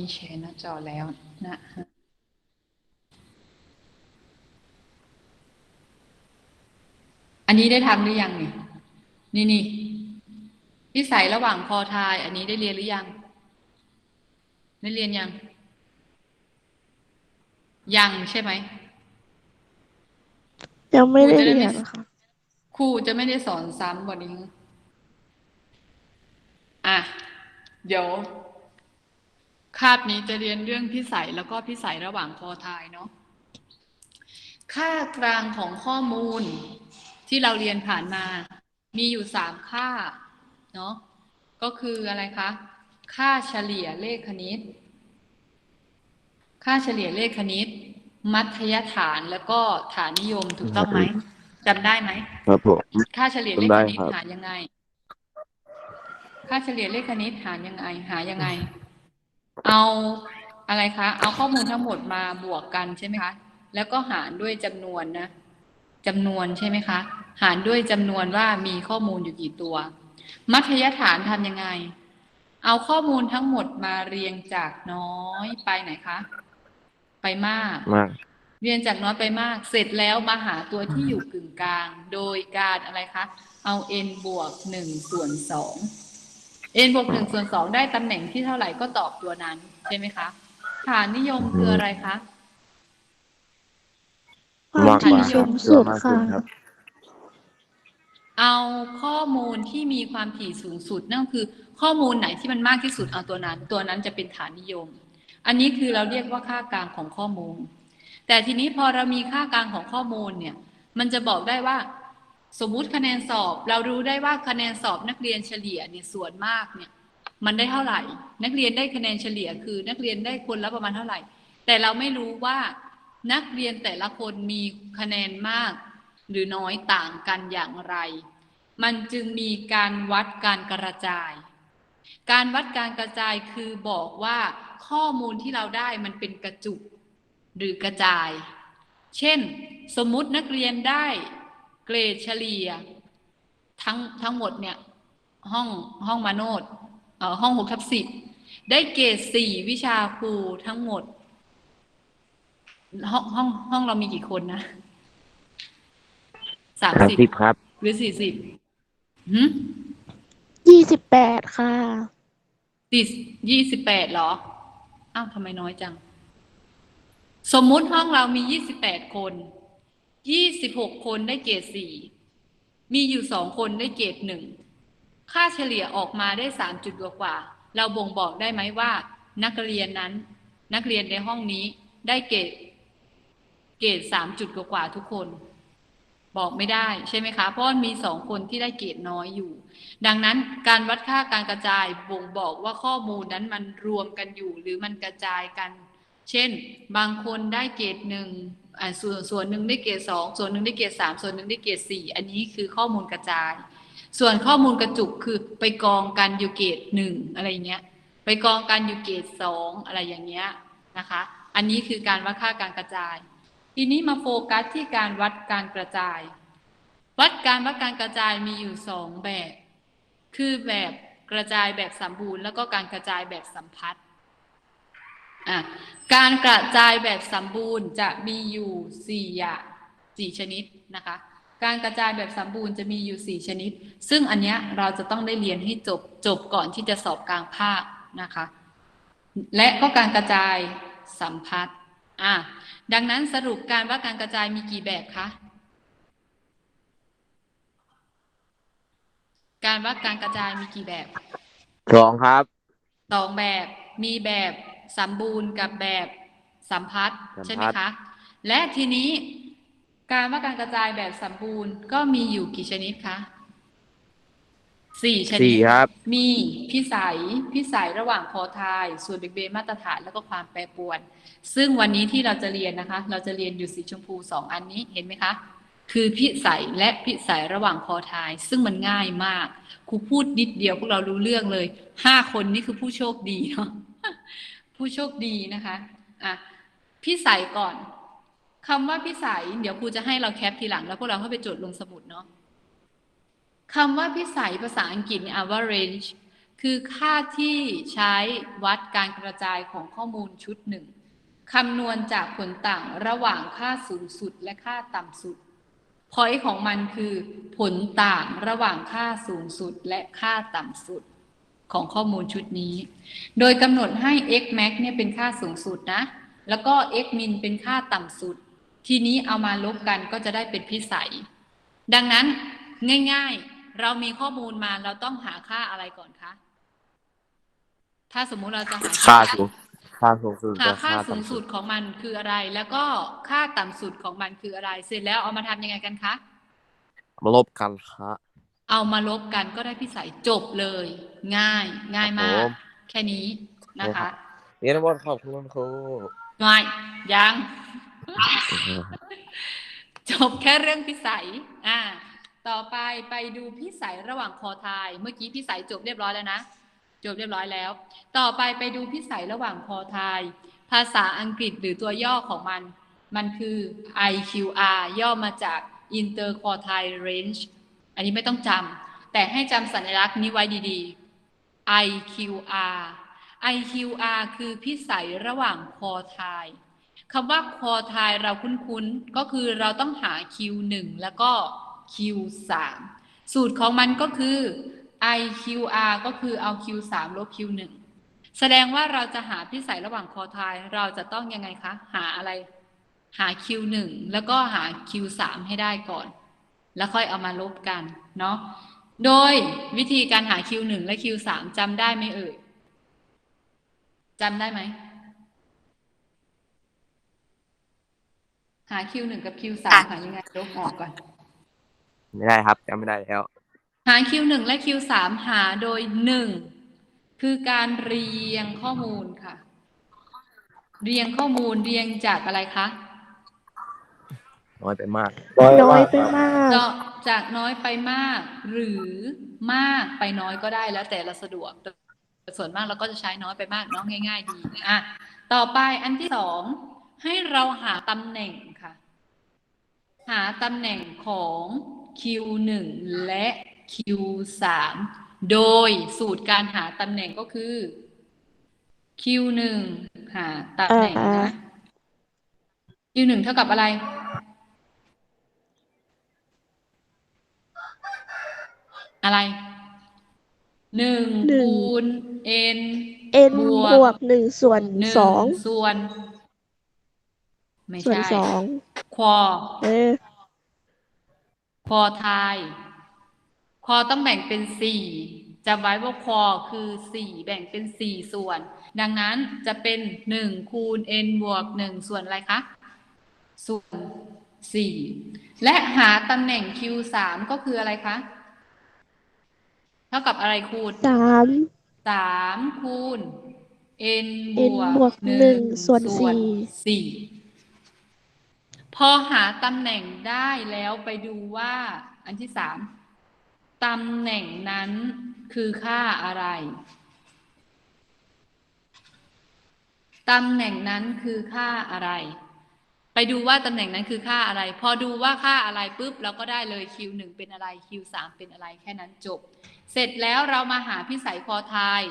มีแชร์หน้าจอแล้วนะฮะอันนี้ได้ทำหรือยังนี่นี่นี่นิสัยระหว่างพอทาย อันนี้ได้เรียนหรือยัง ได้เรียนยัง ยังใช่ไหมยังไม่ได้ครูจะได้เรีไม่ยนค่ะครูจะไม่ได้สอนซ้ำกว่านี้ อะ เดี๋ยว คาบนี้จะเรียนเรื่องพิสัยแล้วก็พิสัยระหว่างพอทายเนาะค่ากลางของข้อมูลที่เราเรียนผ่านมา มีอยู่สามค่าเนาะก็คืออะไรคะ ค่าเฉลี่ยเลขคณิต ค่าเฉลี่ยเลขคณิต มัธยฐานแล้วก็ฐานนิยมถูกต้องไหมจำได้ไหมครับผมค่าเฉลี่ยเลขจำได้คณิตครับหายังไง ค่าเฉลี่ยเลขคณิตหายังไง หายังไง เอาอะไรคะ เอาข้อมูลทั้งหมดมาบวกกันใช่ไหมคะ แล้วก็หารด้วยจำนวนนะจำนวนใช่ไหมคะ หารด้วยจำนวนว่ามีข้อมูลอยู่กี่ตัว มัธยฐานทำยังไง เอาข้อมูลทั้งหมดมาเรียงจากน้อยไปไหนคะ ไปมากมาก เรียนจากน้อยไปมาก เสร็จแล้วมาหาตัวที่อยู่กึ่งกลาง โดยการอะไรคะ เอา n บวกหนึ่งส่วนสอง n บวกหนึ่งส่วนสองได้ตำแหน่งที่เท่าไหร่ก็ตอบตัวนั้น ใช่ไหมคะฐานนิยมคืออะไรคะความมากกถี่ว่าสูงสุดมากค่ะครับเอาข้อมูลที่มีความถี่สูงสุดนั่นคือ ข้อมูลไหนที่มันมากที่สุดเอาตัวนั้น ตัวนั้นจะเป็นฐานนิยม อันนี้คือเราเรียกว่าค่ากลางของข้อมูล แต่ทีนี้พอเรามีค่ากลางของข้อมูลเนี่ย มันจะบอกได้ว่า สมมุติคะแนนสอบ เรารู้ได้ว่าคะแนนสอบนักเรียนเฉลี่ยเนี่ยส่วนมากเนี่ยมันได้เท่าไหร่ นักเรียนได้คะแนนเฉลี่ยคือ นักเรียนได้คนละประมาณเท่าไหร่ แต่เราไม่รู้ว่านักเรียนแต่ละคนมีคะแนนมาก หรือน้อยต่างกันอย่างไร มันจึงมีการวัดการกระจาย การวัดการกระจายคือบอกว่าข้อมูลที่เราได้มันเป็นกระจุกหรือกระจาย เช่น สมมุตินักเรียนได้ เกรดเฉลี่ย ทั้งทั้งหมดเนี่ย ห้องห้องมาโนดเอ่อห้องหกทับสิบได้เกรดสี่วิชาครูทั้งหมด ห้องห้องห้องเรามีกี่คนนะสามสามสิบสิบครับ หรือสี่สิบหืมยี่สิบแปดค่ะสี่ยี่สิบแปดเหรอ อ้าวทำไมน้อยจัง สมมุติห้องเรามียี่สิบแปดคน ยี่สิบหกคนได้เกรดสี่มีอยู่สองคนได้เกรดหนึ่งค่าเฉลี่ยออกมาได้สามจุดกว่า เราบ่งบอกได้ไหมว่า นักเรียนนั้น นักเรียนในห้องนี้ได้เกรดเกรดสามจุดกว่าทุกคน บอกไม่ได้ใช่ไหมคะ เพราะมีสองคนที่ได้เกรดน้อยอยู่ ดังนั้นการวัดค่าการกระจายบ่งบอกว่าข้อมูลนั้นมันรวมกันอยู่ หรือมันกระจายกัน เช่น บางคนได้เกรดหนึ่ง ส่วนส่วนหนึ่งได้เกรดสองส่วนหนึ่งได้เกรดสามส่วนหนึ่งได้เกรดสี่อันนี้คือข้อมูลกระจาย ส่วนข้อมูลกระจุกคือไปกองกันอยู่เกรดหนึ่งอะไรเงี้ย ไปกองกันอยู่เกรดสองอะไรอย่างเงี้ยนะคะ อันนี้คือการวัดค่าการกระจาย ทีนี้มาโฟกัสที่การวัดการกระจาย วัดการวัดการกระจายมีอยู่สองแบบ คือแบบกระจายแบบสมบูรณ์ แล้วก็การกระจายแบบสัมพัทธ์ อะการกระจายแบบสมบูรณ์จะมีอยู่สี่อย่างสี่ชนิดนะคะ การกระจายแบบสมบูรณ์จะมีอยู่สี่ชนิด ซึ่งอันเนี้ยเราจะต้องได้เรียนให้จบจบก่อนที่จะสอบกลางภาคนะคะ และก็การกระจายสัมพัทธ์อะดังนั้นสรุปการว่าการกระจายมีกี่แบบคะการวัดการกระจายมีกี่แบบสองครับสองแบบมีแบบ สมบูรณ์กับแบบสัมพัทธ์สัมพัทธ์ใช่ไหมคะ และทีนี้การว่าการกระจายแบบสมบูรณ์ก็มีอยู่กี่ชนิดคะสี่ชนิสี่ดครับมีพิสัยพิสัยระหว่างพอทาย ส่วนเบกเบนมาตรฐานแล้วก็ความแปรปรวน ซึ่งวันนี้ที่เราจะเรียนนะคะ เราจะเรียนอยู่สีชมพูสองอันนี้เห็นไหมคะ คือพิสัยและพิสัยระหว่างพอทาย ซึ่งมันง่ายมากครูพูดนิดเดียวพวกเรารู้เรื่องเลยห้าคนนี่คือผู้โชคดีเนาะ ผู้โชคดีนะคะอะพิสัยก่อนคำว่าพิสัยเดี๋ยวครูจะให้เราแคปทีหลัง แล้วพวกเราเข้าไปจดลงสมุดเนาะคำว่าพิสัยภาษาอังกฤษเนี่ย average คือค่าที่ใช้วัดการกระจายของข้อมูลชุดหนึ่งคำนวณจากผลต่างระหว่างค่าสูงสุดและค่าต่ำสุด พอยของมันคือ ผลต่างระหว่างค่าสูงสุดและค่าต่ำสุด ของข้อมูลชุดนี้ โดยกำหนดให้ x max เนี่ยเป็นค่าสูงสุดนะ แล้วก็ x min เป็นค่าต่ำสุด ทีนี้เอามาลบกันก็จะได้เป็นพิสัย ดังนั้นง่ายๆ เรามีข้อมูลมาเราต้องหาค่าอะไรก่อนคะ ถ้าสมมุติเราจะหาค่าสูงค่าสูงสุดหากับค่าค่าสูงต่ำสุสุดดของมันคืออะไร แล้วก็ค่าต่ำสุดของมันคืออะไร เสร็จแล้วเอามาทำยังไงกันคะ มาลบกันฮะ เอามาลบกันก็ได้พิสัยจบเลย ง่ายง่ายมาครักบผมแค่นี้นะคะเรียนบอลขอบคุณครูง่ายยัง จบแค่เรื่องพิสัยอ่าต่อไปไปดูพิสัยระหว่างคอไทยเมื่อกี้พิสัยจบเรียบร้อยแล้วนะ จบเรียบร้อยแล้ว ต่อไปไปดูพิสัยระหว่างคอไทยภาษาอังกฤษหรือตัวย่อของมัน มันคือ IQR ย่อมาจาก Interquartile Range อันนี้ไม่ต้องจำแต่ให้จำสัญลักษณ์นี้ไว้ดีๆ IQR IQR คือพิสัยระหว่างคอไทยคำว่าคอไทยเราคุ้นๆ ก็คือเราต้องหา Q1 แล้วก็ Q3 สูตรของมันก็คือ IQR ก็คือเอา Q3 ลบ Q1 แสดงว่าเราจะหาพิสัยระหว่างคอไทยเราจะต้องยังไงคะ หาอะไร หา Q1 แล้วก็หา Q3 ให้ได้ก่อน แล้วค่อยเอามาลบกันเนาะโดยวิธีการหา Q1 และ Q3 จำได้ไหมเอ่ยจำได้ไหมหา Q1 กับ Q3 หายังไงลบออกก่อน ไม่ได้ครับจำไม่ได้แล้ว หา Q1 และ Q3 หาโดย 1 คือการเรียงข้อมูลค่ะ เรียงข้อมูลเรียงจากอะไรคะ น้อยไปมาก น้อยไปมากเจาะจากน้อยไปมาก หรือมากไปน้อยก็ได้แล้วแต่เราสะดวกแต่ส่วนมากเราก็จะใช้น้อยไปมากเนาะง่าย ๆ ดีอะต่อไปอันที่สองให้เราหาตำแหน่งค่ะ หาตำแหน่งของ Q1 และ Q3 โดยสูตรการหาตำแหน่งก็คือ Q1 หาตำแหน่งอ่านะ Q1 เท่ากับอะไร อะไรหนึ่งหนึ่ง คูณ n n บบววกกหนึ่งส่วนหนึ่งสองส่วน ไม่ส่วนใช่สองควอเออ ควอไทยควอต้องแบ่งเป็นสี่จำไว้ว่าควอคือสี่แบ่งเป็นสี่ส่วน ดังนั้นจะเป็นหนึ่งคูณ n บวกหนึ่งส่วนอะไรคะ ส่วนสี่และหาตำแหน่ง q สามก็คืออะไรคะ เท่ากับอะไรคูณสามสามคูณ n บ n วบวกกหหนึ่นึ่งงส่วนสี่ สี่พอหาตำแหน่งได้แล้วไปดูว่า อันที่สามตำแหน่งนั้นคือค่าอะไร ตำแหน่งนั้นคือค่าอะไร ไปดูว่าตำแหน่งนั้นคือค่าอะไร พอดูว่าค่าอะไรปุ๊บเราก็ได้เลย Q1 เป็นอะไร Q3 เป็นอะไรแค่นั้นจบ เสร็จแล้วเรามาหาพิสัยคอไทย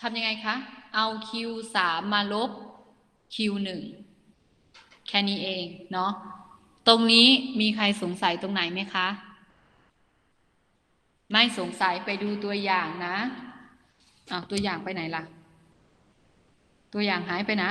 ทำยังไงคะ เอา Q3 มาลบ Q1 แค่นี้เองเนาะตรงนี้มีใครสงสัยตรงไหนไหมคะ ไม่สงสัยไปดูตัวอย่างนะอ้าวตัวอย่างไปไหนล่ะ ตัวอย่างหายไปไหน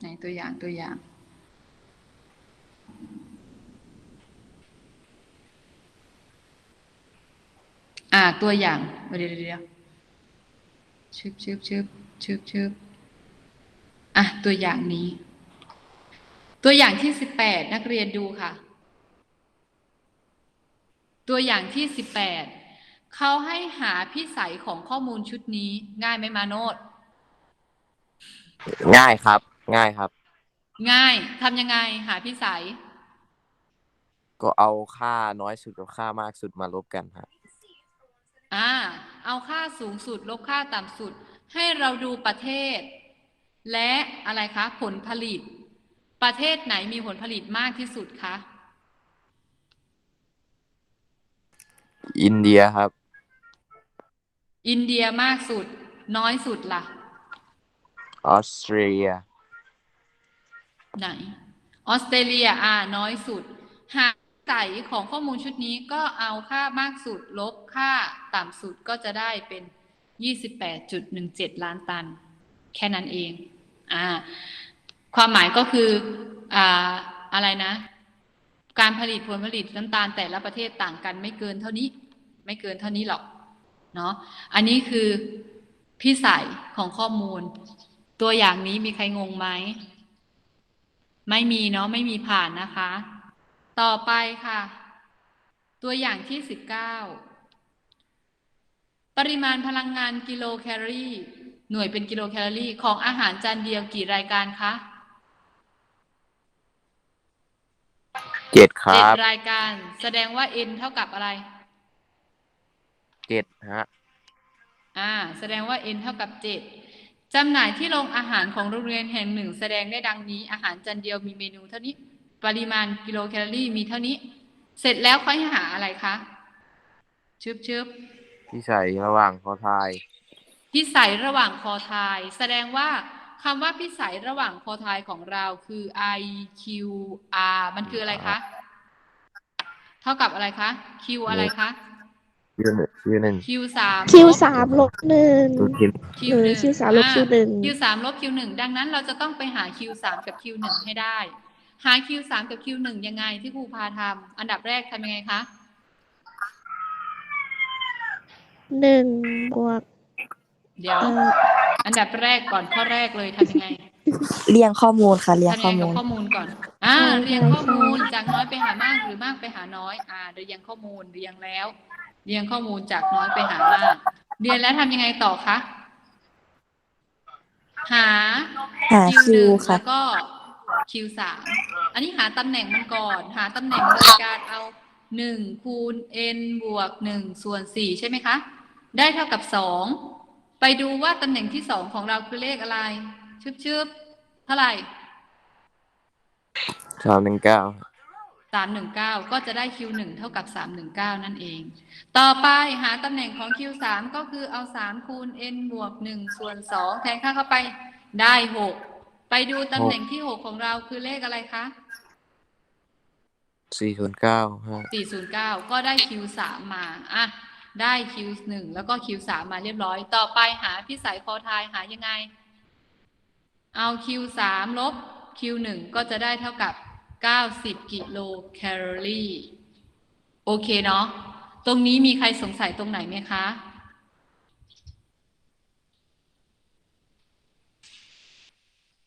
ไหนตัวอย่างตัวอย่าง อ่า ตัวอย่างเดี๋ยวเดี๋ยวเดี๋ยวชึบชึบชึบชึบชึบอะตัวอย่างนี้ ตัวอย่างที่สิบแปดนักเรียนดูค่ะ ตัวอย่างที่สิบแปดเขาให้หาพิสัยของข้อมูลชุดนี้ ง่ายไหมมาโนดง่ายครับ ง่ายครับ ง่ายทำยังไงหาพิสัย ก็เอาค่าน้อยสุดกับค่ามากสุดมาลบกันฮะ อ่า เอาค่าสูงสุด ลบค่าต่ำสุด ให้เราดูประเทศ และอะไรคะ ผลผลิต ประเทศไหนมีผลผลิตมากที่สุดคะ อินเดียครับ อินเดียมากสุด น้อยสุดล่ะ ออสเตรเลีย ไหน ออสเตรเลียอ่า น้อยสุดหาก ใส่ของข้อมูลชุดนี้ก็เอาค่ามากสุดลบค่าต่ำสุดก็จะได้เป็น 28.17 ล้านตัน แค่นั้นเองอ่าความหมายก็คืออ่าอะไรนะ การผลิตผลผลิตน้ำตาลแต่ละประเทศต่างกันไม่เกินเท่านี้ ไม่เกินเท่านี้หรอกเนาะอันนี้คือพี่ใส่ของข้อมูล ตัวอย่างนี้มีใครงงไหม ไม่มีเนาะไม่มีผ่านนะคะ ต่อไปค่ะ ตัวอย่างที่สิบเก้าปริมาณพลังงานกิโลแคลอรี่ หน่วยเป็นกิโลแคลอรี่ ของอาหารจานเดียวกี่รายการคะเจ็ดคเจ็ดรับรายการ แสดงว่า n เท่ากับอะไร เจ็ดฮะอ่า แสดงว่า n เท่ากับเจ็ดจำหน่ายที่โรงอาหารของโรงเรียนแห่งหนึ่ง แสดงได้ดังนี้ อาหารจานเดียวมีเมนูเท่านี้ ปริมาณกิโลแคลอรี่มีเท่านี้ เสร็จแล้วค่อยหาอะไรคะชึบชึบที่ใส่ระหว่างคอทาย พิสัยระหว่างคอทาย แสดงว่าคำว่าพิสัยระหว่างคอทายของเราคือ I Q R มันคืออะไรคะ เท่ากับอะไรคะ Q อะไรคะยูหนึ่งยูหนึ่ง Q สาม คิวสามลบหนึ่ง ตัวพิมพ์ Q หรือหนึ่งคิวสามลบคิวหนึ่ง Q สามลบ Q หนึ่งดังนั้นเราจะต้องไปหา Q สามกับ Q หนึ่งให้ได้ หา Q สามกับ Q หนึ่งยังไงที่ครูพาทำอันดับแรกทำยังไงคะหนึ่งบวกเดี๋ยวเอ่ออันดับแรกก่อนข้อแรกเลยทำยังไงเรียงข้อมูลค่ะ เรียงทำข้ยัองไงกับมูลข้อมูลก่อน อ่า เรียงข้อมูลจากน้อยไปหามากหรือมากไปหาน้อย อ่า เรียงข้อมูลเรียงแล้ว เรียงข้อมูลจากน้อยไปหามาก เรียนแล้วทำยังไงต่อคะหา หา Q หคิวนึ่งค่ะ แล้วก็ Q สามอันนี้หาตำแหน่งมันก่อน หาตำแหน่งโดยการเอาหนึ่งคูณ n บวกหนึ่งส่วนสี่ใช่ไหมคะ ได้เท่ากับสองไปดูว่าตำแหน่งที่สองของเราคือเลขอะไร ชึบชึบๆเท่าไหร่สามหนึ่งเก้าสามหนึ่งเก้าก็จะได้ Q หนึ่งเท่ากับสามหนึ่งเก้านั่นเอง ต่อไปหาตำแหน่งของ Q สามก็คือเอาสามคูณ n บวกหนึ่งส่วนสองแทนค่าเข้าไปได้หก ไปดูตำแหน่งที่หกของเราคือเลขอะไรคะสี่ศูนย์เก้าฮะสี่ศูนย์เก้าก็ได้ Q สามมาอะได้ Q หนึ่งแล้วก็ Q สามมาเรียบร้อย ต่อไปหาพิสัยคอทายหายังไง เอา Q สามลบ Q หนึ่งก็จะได้เท่ากับ90กิโลแคลอรี่ โอเคเนาะ ตรงนี้มีใครสงสัยตรงไหนไหมคะ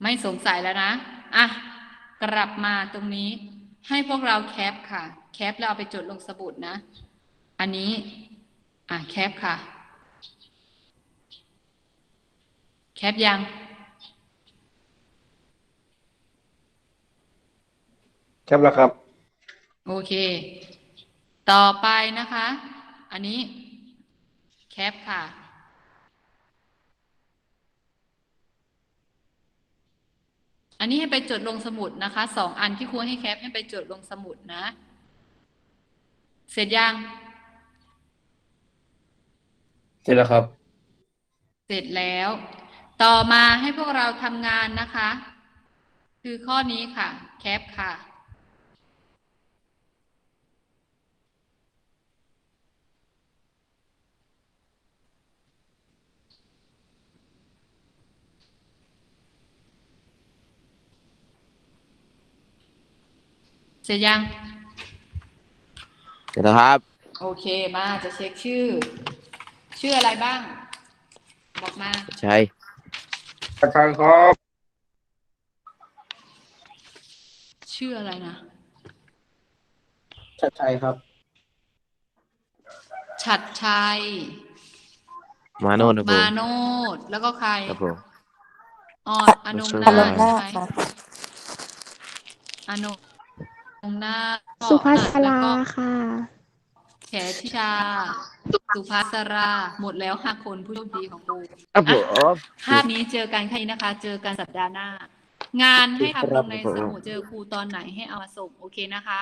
ไม่สงสัยแล้วนะ อะ กลับมาตรงนี้ ให้พวกเราแคปค่ะ แคปแล้วเอาไปจดลงสมุดนะ อันนี้ อะ แคปค่ะ แคปยังครับแล้วครับ โอเค ต่อไปนะคะ อันนี้ แคปค่ะ อันนี้ให้ไปจดลงสมุดนะคะสองอันที่ครูให้แคปให้ไปจดลงสมุดนะ เสร็จยัง เสร็จแล้วครับ เสร็จแล้ว ต่อมาให้พวกเราทำงานนะคะ คือข้อนี้ค่ะ แคปค่ะ เสร็จยัง เสร็จแล้วครับ โอเคมาจะเช็คชื่อ ชื่ออะไรบ้าง บอกมา ใช่อาจารย์ครับชื่ออะไรนะ ชัดชัยครับ ฉัดชัย มาโน่นครับผมมาโนดแล้วก็ใครครับผมออดอนงสุนาอารมถณ์หน้าใช่ไหมค่ะอนง นาถสุภัสแล้วราก็ค่ะ แขทิชา สุภัสรา หมดแล้วห้าคนผู้โชคดีของครูครับผมภาพนี้เจอกันแค่นี้นะคะ เจอกันสัปดาห์หน้า งานให้ทำลงในสมุดเจอครูตอนไหนให้เอามาส่งโอเคนะคะ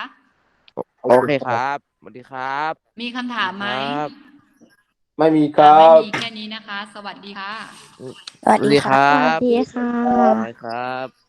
โอเคครับวัสดีครับ มีคำถามไหมครับไม่มีคอะรัไม่บมีแค่นี้นะคะ สวัสดีค่ะ สวัสดีค่ะสวัสดีค่ะสวัสดีครับ